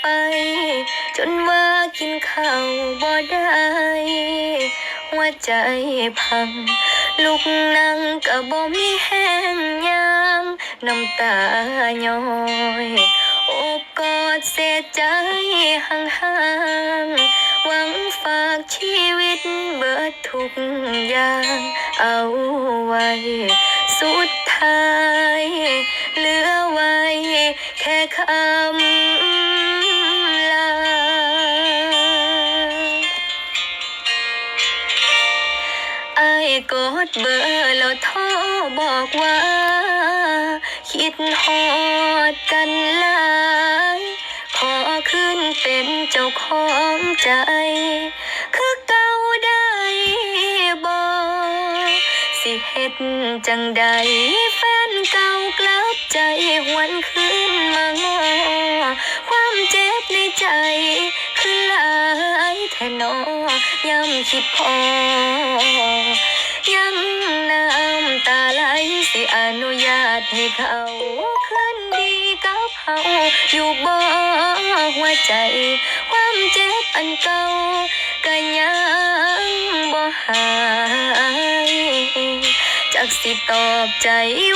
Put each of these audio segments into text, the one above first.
ไป จนว่ากินข้าวบ่ได้ หัวใจพัง ลูกนั่งก็บ่มีแห้งยามน้ำตาย้อยโอบกอดเสียใจห่างๆ หวังฝากชีวิตเบิดทุกอย่างเอาไว้ สุดท้าย เหลือไว้แค่คำ กดเบอร์แล้วโทรบอกว่า คิดฮอดกันหลายขอขึ้นเป็นเจ้าของใจ คือเก่าได้บอกสิเฮ็ดจังใดแฟนเก่ากลับใจหวนขึ้นมางอความเจ็บในใจคือหลายแทนอยำคิดพอ ยังน้ำตาไหลสิอนุญาตให้เขาคืนดีกับเฮาอยู่บ่หัวใจ ความเจ็บอันเก่าก็ยังบ่หายจากสิตอบใจ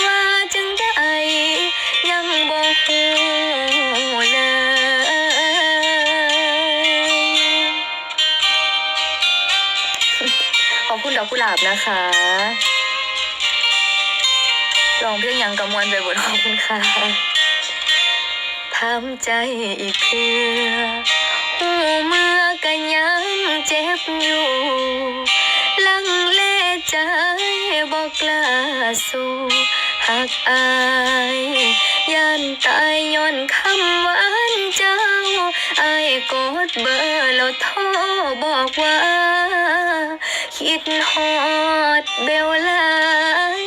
ว่าจังได้ยังบ่ฮู้เลย อกกุหลาบนะคะรองเพลงหยังกำมวนไปบนขอบคุณค่ะทำใจอีกเพื่อหูเมื่อกันยังเจ็บอยู่ลังเลใจบอกกล้าสู้หักอายยันตายย้อนคำหวานเจ้าอายกดเบอร์แล้วโทรบอกว่า คิดฮอดเบลลาย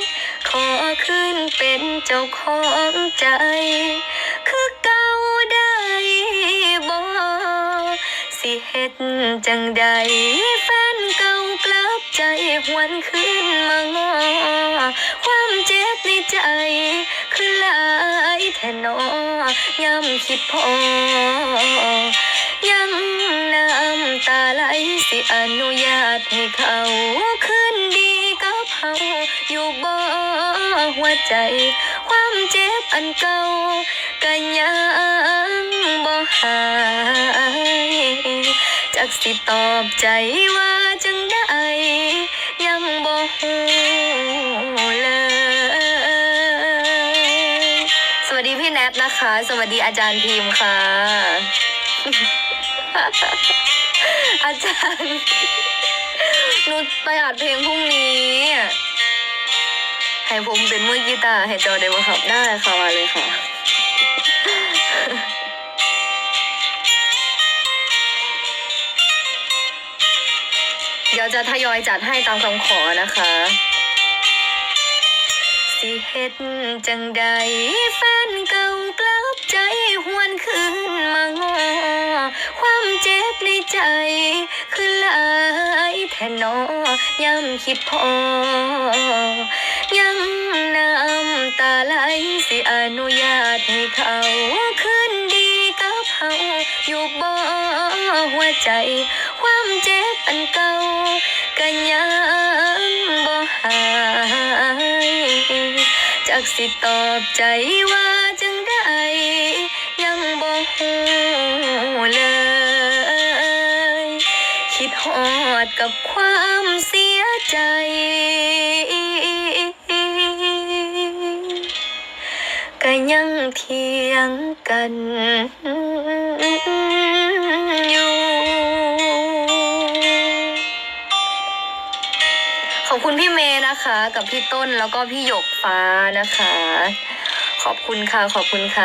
ขอขึ้นเป็นเจ้าของใจ คือเก่าได้บ่สิเฮ็ดจังใดแฟนเก่ากลับใจหวนขึ้นมางอความเจ็บในใจ คือหลายแท่นอยำคิดพอยังน้ำ ตาไหลสิอนุญาตให้เขาคืนดีกับเฮาอยู่บ่หัวใจ ความเจ็บอันเก่าก็ยังบ่หายจากสิตอบใจว่าจังได้ยังบ่ฮู้เลย สวัสดีพี่แนทนะคะ สวัสดีอาจารย์พิมพ์ค่ะ อาจารย์หนูไปอัดเพลงพรุ่งนี้ ให้ผมเป็นมือกีตาร์ให้เจ้าได้ไหมครับ ได้ค่ะมาเลยค่ะ เดี๋ยวจะทยอยจัดให้ตามคำขอนะคะ สิเฮ็ดจังใดแฟนเก่ากลับใจหัว ใจคือหลายแท่นอยำคิดพอ ยังน้ำตาไหลสิอนุญาตให้เขาคืนดีกับเฮาอยู่บ่หัวใจ ความเจ็บอันเก่าก็ยังบ่หายจากสิตอบใจว่าจังได้ ยังบ่ฮู้เลย คิดฮอดกับความเสียใจ ก็ยังเถียงกันอยู่ ขอบคุณพี่เมย์นะคะ กับพี่ต้นแล้วก็พี่หยกฟ้านะคะ ขอบคุณค่ะ ขอบคุณค่ะ